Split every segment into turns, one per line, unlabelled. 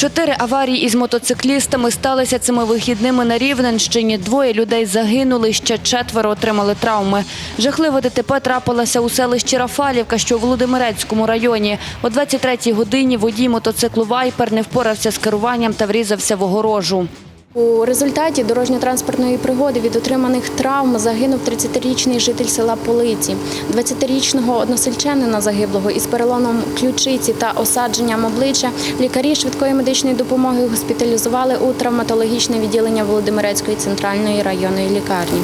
Чотири аварії із мотоциклістами сталися цими вихідними на Рівненщині. Двоє людей загинули, ще четверо отримали травми. Жахливе ДТП трапилося у селищі Рафалівка, що у Володимирецькому районі. О 23-й годині водій мотоциклу «Вайпер» не впорався з керуванням та врізався в огорожу.
У результаті дорожньо-транспортної пригоди від отриманих травм загинув 30-річний житель села Полиці. 20-річного односельчанина загиблого із переломом ключиці та осадженням обличчя лікарі швидкої медичної допомоги госпіталізували у травматологічне відділення Володимирецької центральної районної лікарні.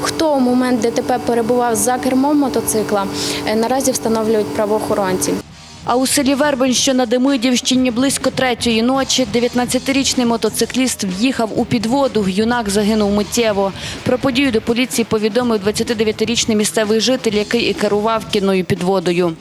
Хто у момент ДТП перебував за кермом мотоцикла, е, наразі встановлюють правоохоронці.
А у селі Вербень, що на Демидівщині, близько третьої ночі 19-річний мотоцикліст в'їхав у підводу. Юнак загинув миттєво. Про подію до поліції повідомив 29-річний місцевий житель, який і керував кінною підводою.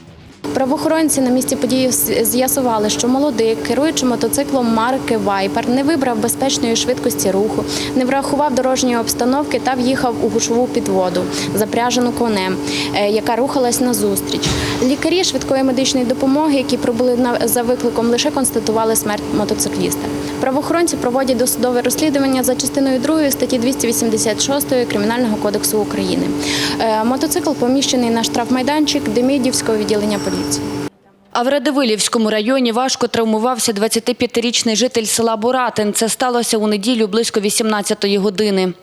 Правоохоронці на місці події з'ясували, що молодик, керуючи мотоциклом марки Вайпер, не вибрав безпечної швидкості руху, не врахував дорожньої обстановки та в'їхав у гушову підводу, запряжену конем, е, яка рухалась назустріч. Лікарі швидкої медичної допомоги, які прибули за викликом, лише констатували смерть мотоцикліста. Правоохоронці проводять досудове розслідування за частиною 2 статті 286 Кримінального кодексу України. Е, Мотоцикл поміщений на штрафмайданчик Демидівського відділення поліції.
А в Радивилівському районі важко травмувався 25-річний житель села Буратин. Це сталося у неділю близько 18-ї години.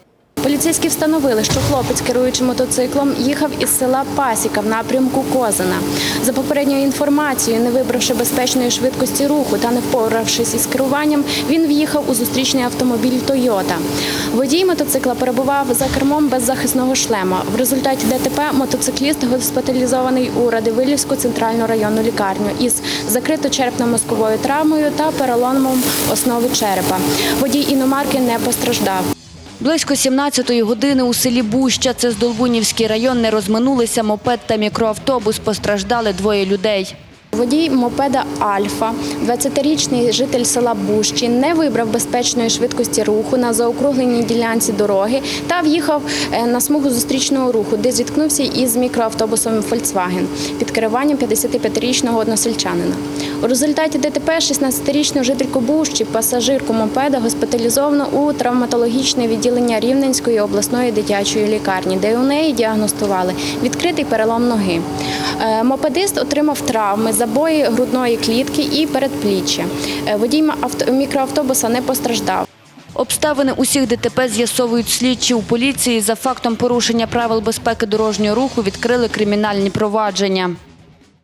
Поліцейські встановили, що хлопець, керуючи мотоциклом, їхав із села Пасіка в напрямку Козина. За попередньою інформацією, не вибравши безпечної швидкості руху та не впоравшись із керуванням, він в'їхав у зустрічний автомобіль Тойота. Водій мотоцикла перебував за кермом без захисного шлема. В результаті ДТП мотоцикліст госпіталізований у Радивилівську центральну районну лікарню із закрито-черепно-мозковою травмою та переломом основи черепа. Водій іномарки не постраждав.
Близько 17-ї години у селі Буща, це Здолбунівський район, не розминулися мопед та мікроавтобус. Постраждали двоє людей.
Водій мопеда Альфа, 20-річний житель села Бущі, не вибрав безпечної швидкості руху на заокругленій ділянці дороги та в'їхав е, на смугу зустрічного руху, де зіткнувся із мікроавтобусом Volkswagen під керуванням 55-річного односельчанина. У результаті ДТП 16-річну жительку Бущі, пасажирку мопеда, госпіталізовано у травматологічне відділення Рівненської обласної дитячої лікарні, де у неї діагностували відкритий перелом ноги. Е, Мопедист отримав травми, забої грудної клітки і передпліччя. Е, Водій мікроавтобуса не постраждав.
Обставини усіх ДТП з'ясовують слідчі у поліції. За фактом порушення правил безпеки дорожнього руху відкрили кримінальні провадження.